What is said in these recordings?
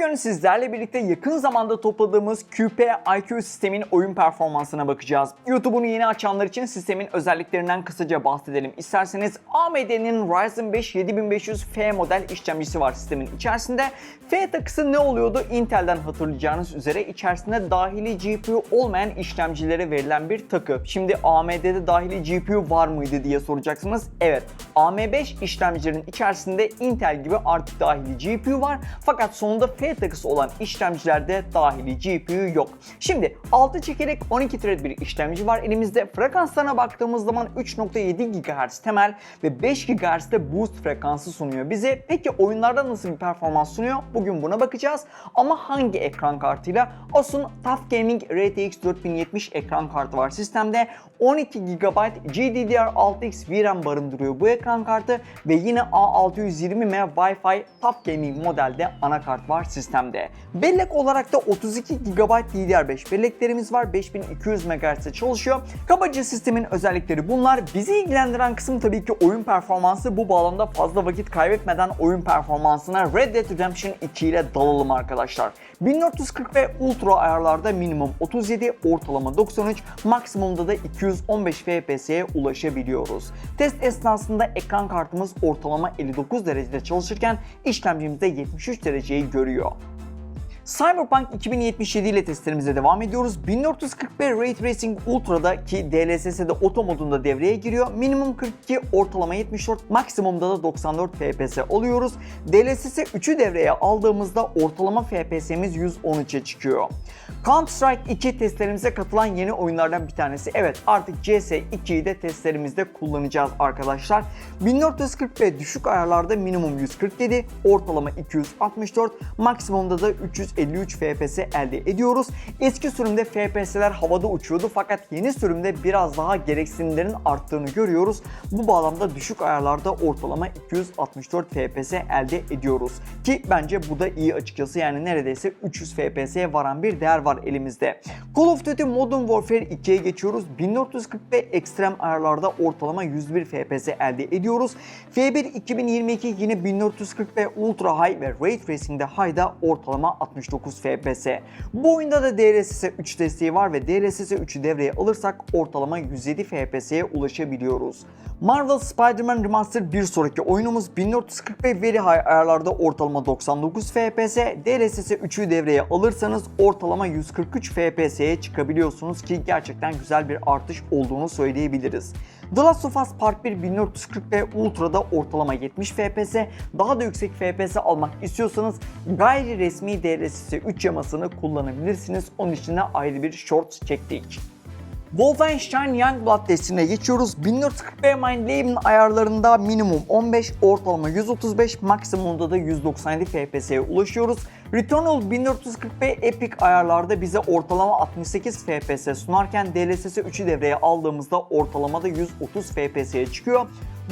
Bugün sizlerle birlikte yakın zamanda topladığımız QP IQ sistemin oyun performansına bakacağız. YouTube'unu yeni açanlar için sistemin özelliklerinden kısaca bahsedelim. İsterseniz AMD'nin Ryzen 5 7500F model işlemcisi var sistemin içerisinde. F takısı ne oluyordu? Intel'den hatırlayacağınız üzere içerisinde dahili GPU olmayan işlemcilere verilen bir takı. Şimdi AMD'de dahili GPU var mıydı diye soracaksınız. Evet, AM5 işlemcilerin içerisinde Intel gibi artık dahili GPU var. Fakat sonunda F takısı olan işlemcilerde dahili GPU yok. Şimdi 6 çekerek 12 thread bir işlemci var elimizde. Frekanslarına baktığımız zaman 3.7 GHz temel ve 5 GHz de boost frekansı sunuyor bize. Peki oyunlarda nasıl bir performans sunuyor? Bugün buna bakacağız. Ama hangi ekran kartıyla? Asus'un TUF Gaming RTX 4070 ekran kartı var sistemde. 12 GB GDDR6X VRAM barındırıyor bu ekran kartı ve yine A620M Wi-Fi TUF Gaming modelde anakart var sistemde. Bellek olarak da 32 GB DDR5 belleklerimiz var. 5200 MHz'de çalışıyor. Kabaca sistemin özellikleri bunlar. Bizi ilgilendiren kısım tabii ki oyun performansı. Bu bağlamda fazla vakit kaybetmeden oyun performansına Red Dead Redemption 2 ile dalalım arkadaşlar. 1440 ve Ultra ayarlarda minimum 37, ortalama 93, maksimumda da 215 FPS'ye ulaşabiliyoruz. Test esnasında ekran kartımız ortalama 59 derecede çalışırken işlemcimizde 73 dereceyi görüyor. all. Cyberpunk 2077 ile testlerimize devam ediyoruz. 1440p Ray Tracing Ultra'da ki DLSS'de oto modunda devreye giriyor. Minimum 42, ortalama 74, maksimumda da 94 FPS alıyoruz. DLSS 3'ü devreye aldığımızda ortalama FPS'miz 113'e çıkıyor. Counter Strike 2 testlerimize katılan yeni oyunlardan bir tanesi. Evet artık CS2'yi de testlerimizde kullanacağız arkadaşlar. 1440p düşük ayarlarda minimum 147, ortalama 264, maksimumda da 353 FPS elde ediyoruz. Eski sürümde FPS'ler havada uçuyordu fakat yeni sürümde biraz daha gereksinimlerin arttığını görüyoruz. Bu bağlamda düşük ayarlarda ortalama 264 FPS elde ediyoruz. Ki bence bu da iyi açıkçası yani neredeyse 300 FPS'ye varan bir değer var elimizde. Call of Duty Modern Warfare 2'ye geçiyoruz. 1440p ekstrem ayarlarda ortalama 101 FPS elde ediyoruz. F1 2022 yine 1440p Ultra High ve Ray Tracing'de High'da ortalama 69 FPS. Bu oyunda da DLSS 3 desteği var ve DLSS 3'ü devreye alırsak ortalama 107 FPS'ye ulaşabiliyoruz. Marvel Spider-Man Remastered bir sonraki oyunumuz 1440p Very High ayarlarda ortalama 99 FPS, DLSS 3'ü devreye alırsanız ortalama 143 FPS'ye çıkabiliyorsunuz ki gerçekten güzel bir artış olduğunu söyleyebiliriz. The Last of Us Part 1 1440p Ultra'da ortalama 70 FPS, daha da yüksek FPS almak istiyorsanız gayri resmi DLSS 3 yamasını kullanabilirsiniz. Onun için de ayrı bir short çektik. Wolfenstein Youngblood testine geçiyoruz. 1440p Mindlabe'in ayarlarında minimum 15, ortalama 135, maksimumda da 197 FPS'ye ulaşıyoruz. Returnal 1440p Epic ayarlarda bize ortalama 68 FPS sunarken DLSS 3'ü devreye aldığımızda ortalamada 130 FPS'ye çıkıyor.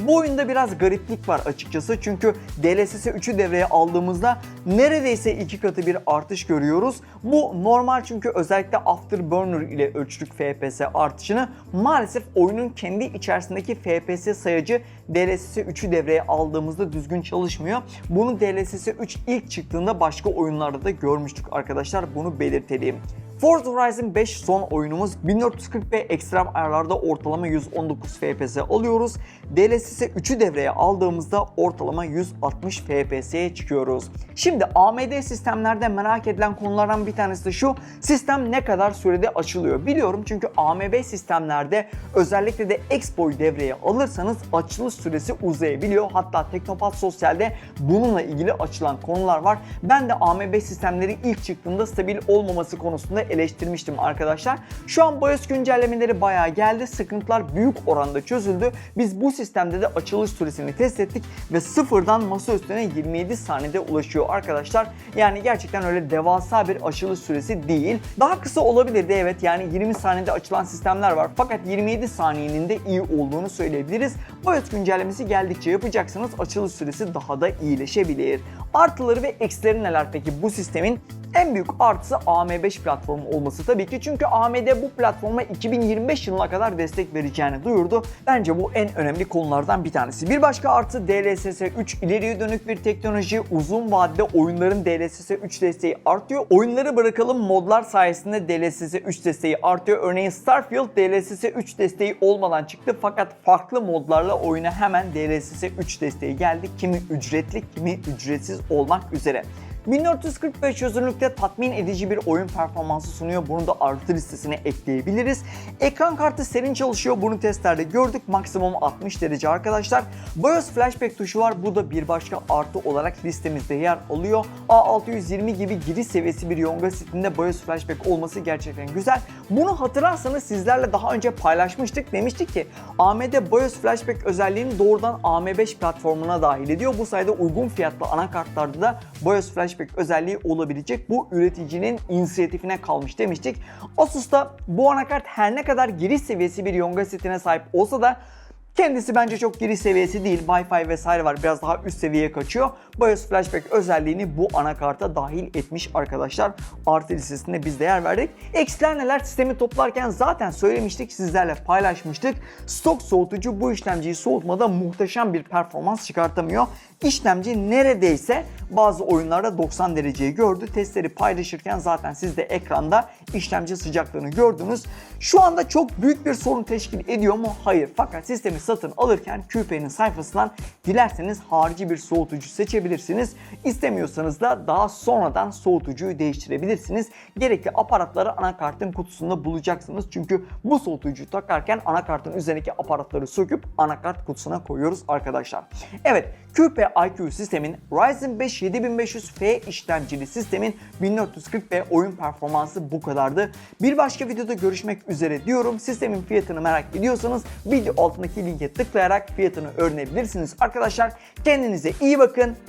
Bu oyunda biraz gariplik var açıkçası çünkü DLSS 3'ü devreye aldığımızda neredeyse iki katı bir artış görüyoruz. Bu normal çünkü özellikle Afterburner ile ölçtük FPS artışını. Maalesef oyunun kendi içerisindeki FPS sayacı DLSS 3'ü devreye aldığımızda düzgün çalışmıyor. Bunu DLSS 3 ilk çıktığında başka oyunlarda da görmüştük arkadaşlar bunu belirtelim. Forza Horizon 5 son oyunumuz 1440p ekstrem ayarlarda ortalama 119 FPS alıyoruz. DLSS 3'ü devreye aldığımızda ortalama 160 FPS'ye çıkıyoruz. Şimdi AMD sistemlerde merak edilen konulardan bir tanesi şu. Sistem ne kadar sürede açılıyor? Biliyorum çünkü AMD sistemlerde özellikle de Expo'yu devreye alırsanız açılış süresi uzayabiliyor. Hatta Teknopat Sosyal'de bununla ilgili açılan konular var. Ben de AMD sistemleri ilk çıktığında stabil olmaması konusunda eleştirmiştim arkadaşlar. Şu an BIOS güncellemeleri bayağı geldi. Sıkıntılar büyük oranda çözüldü. Biz bu sistemde de açılış süresini test ettik ve sıfırdan masa üstüne 27 saniyede ulaşıyor arkadaşlar. Yani gerçekten öyle devasa bir açılış süresi değil. Daha kısa olabilirdi evet yani 20 saniyede açılan sistemler var. Fakat 27 saniyenin de iyi olduğunu söyleyebiliriz. BIOS güncellemesi geldikçe yapacaksınız açılış süresi daha da iyileşebilir. Artıları ve eksileri neler peki bu sistemin? En büyük artısı AM5 platformu olması tabii ki. Çünkü AMD bu platforma 2025 yılına kadar destek vereceğini duyurdu. Bence bu en önemli konulardan bir tanesi. Bir başka artı DLSS 3 ileriye dönük bir teknoloji. Uzun vadede oyunların DLSS 3 desteği artıyor. Oyunları bırakalım modlar sayesinde DLSS 3 desteği artıyor. Örneğin Starfield DLSS 3 desteği olmadan çıktı fakat farklı modlarla oyuna hemen DLSS 3 desteği geldi. Kimi ücretli, kimi ücretsiz olmak üzere. 1445 çözünürlükte tatmin edici bir oyun performansı sunuyor. Bunu da artı listesine ekleyebiliriz. Ekran kartı serin çalışıyor. Bunu testlerde gördük. Maksimum 60 derece arkadaşlar. BIOS flashback tuşu var. Bu da bir başka artı olarak listemizde yer alıyor. A620 gibi giriş seviyesi bir Yonga setinde BIOS flashback olması gerçekten güzel. Bunu hatırlarsanız sizlerle daha önce paylaşmıştık. Demiştik ki AMD BIOS flashback özelliğini doğrudan AM5 platformuna dahil ediyor. Bu sayede uygun fiyatlı anakartlarda da BIOS flashback özelliği olabilecek. Bu üreticinin inisiyatifine kalmış demiştik. Asus da bu anakart her ne kadar giriş seviyesi bir Yonga setine sahip olsa da Kendisi bence çok giriş seviyesi değil. Wi-Fi vesaire var. Biraz daha üst seviyeye kaçıyor. BIOS Flashback özelliğini bu anakarta dahil etmiş arkadaşlar. Artı listesinde biz de yer verdik. Eksiler neler? Sistemi toplarken zaten söylemiştik. Sizlerle paylaşmıştık. Stok soğutucu bu işlemciyi soğutmada muhteşem bir performans çıkartamıyor. İşlemci neredeyse bazı oyunlarda 90 dereceyi gördü. Testleri paylaşırken zaten siz de ekranda işlemci sıcaklığını gördünüz. Şu anda çok büyük bir sorun teşkil ediyor mu? Hayır. Fakat sistemi satın alırken QP'nin sayfasından dilerseniz harici bir soğutucu seçebilirsiniz. İstemiyorsanız da daha sonradan soğutucuyu değiştirebilirsiniz. Gerekli aparatları anakartın kutusunda bulacaksınız. Çünkü bu soğutucuyu takarken anakartın üzerindeki aparatları söküp anakart kutusuna koyuyoruz arkadaşlar. Evet QP IQ sistemin Ryzen 5 7500F işlemcili sistemin 1440p oyun performansı bu kadardı. Bir başka videoda görüşmek üzere diyorum. Sistemin fiyatını merak ediyorsanız video altındaki linke tıklayarak fiyatını öğrenebilirsiniz arkadaşlar. Kendinize iyi bakın.